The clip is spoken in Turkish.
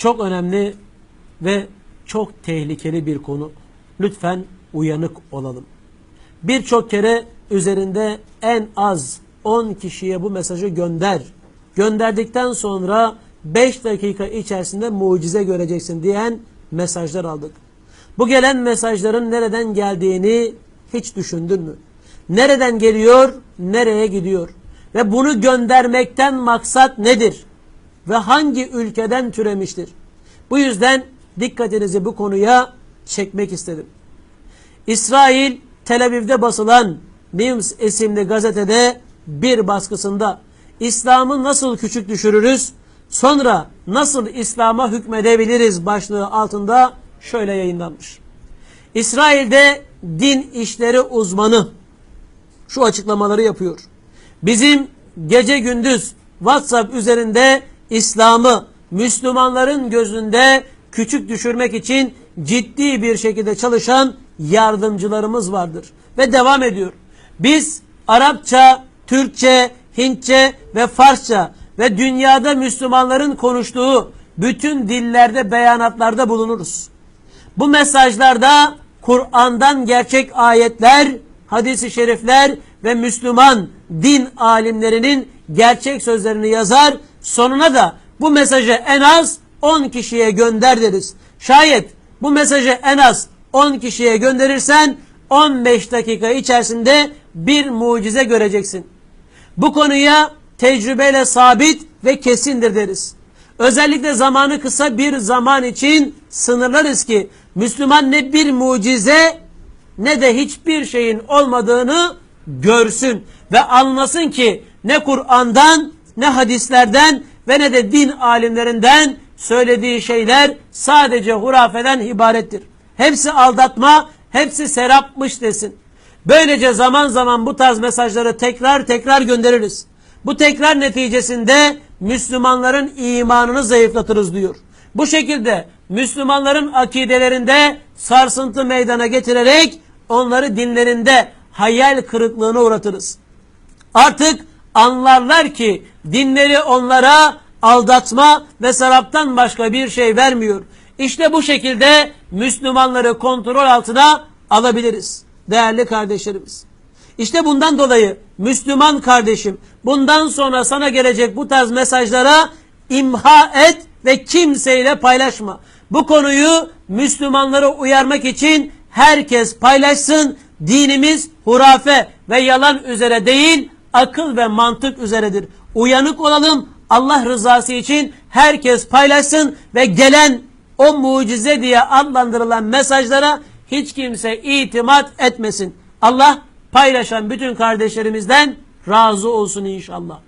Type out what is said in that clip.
Çok önemli ve çok tehlikeli bir konu. Lütfen uyanık olalım. Birçok kere üzerinde en az 10 kişiye bu mesajı gönder. Gönderdikten sonra 5 dakika içerisinde mucize göreceksin diyen mesajlar aldık. Bu gelen mesajların nereden geldiğini hiç düşündün mü? Nereden geliyor, nereye gidiyor? Ve bunu göndermekten maksat nedir? Ve hangi ülkeden türemiştir? Bu yüzden dikkatinizi bu konuya çekmek istedim. İsrail Tel Aviv'de basılan News isimli gazetede bir baskısında İslam'ı nasıl küçük düşürürüz, sonra nasıl İslam'a hükmedebiliriz başlığı altında şöyle yayınlanmış. İsrail'de din işleri uzmanı şu açıklamaları yapıyor. Bizim gece gündüz WhatsApp üzerinde İslam'ı Müslümanların gözünde küçük düşürmek için ciddi bir şekilde çalışan yardımcılarımız vardır. Ve devam ediyor. Biz Arapça, Türkçe, Hintçe ve Farsça ve dünyada Müslümanların konuştuğu bütün dillerde beyanatlarda bulunuruz. Bu mesajlarda Kur'an'dan gerçek ayetler, hadisi şerifler ve Müslüman din alimlerinin gerçek sözlerini yazar. Sonuna da bu mesajı en az 10 kişiye gönder deriz. Şayet bu mesajı en az 10 kişiye gönderirsen 15 dakika içerisinde bir mucize göreceksin. Bu konuya tecrübeyle sabit ve kesindir deriz. Özellikle zamanı kısa bir zaman için sınırlarız ki Müslüman ne bir mucize ne de hiçbir şeyin olmadığını görsün ve anlasın ki ne Kur'an'dan ne hadislerden ve ne de din alimlerinden söylediği şeyler sadece hurafeden ibarettir. Hepsi aldatma, hepsi serapmış desin. Böylece zaman zaman bu tarz mesajları tekrar tekrar göndeririz. Bu tekrar neticesinde Müslümanların imanını zayıflatırız diyor. Bu şekilde Müslümanların akidelerinde sarsıntı meydana getirerek onları dinlerinde hayal kırıklığına uğratırız. Artık anlarlar ki dinleri onlara aldatma ve saraptan başka bir şey vermiyor. İşte bu şekilde Müslümanları kontrol altına alabiliriz değerli kardeşlerimiz. İşte bundan dolayı Müslüman kardeşim bundan sonra sana gelecek bu tarz mesajlara imha et ve kimseyle paylaşma. Bu konuyu Müslümanları uyarmak için herkes paylaşsın. Dinimiz hurafe ve yalan üzere değil akıl ve mantık üzeredir. Uyanık olalım Allah rızası için herkes paylaşsın ve gelen o mucize diye adlandırılan mesajlara hiç kimse itimat etmesin. Allah paylaşan bütün kardeşlerimizden razı olsun inşallah.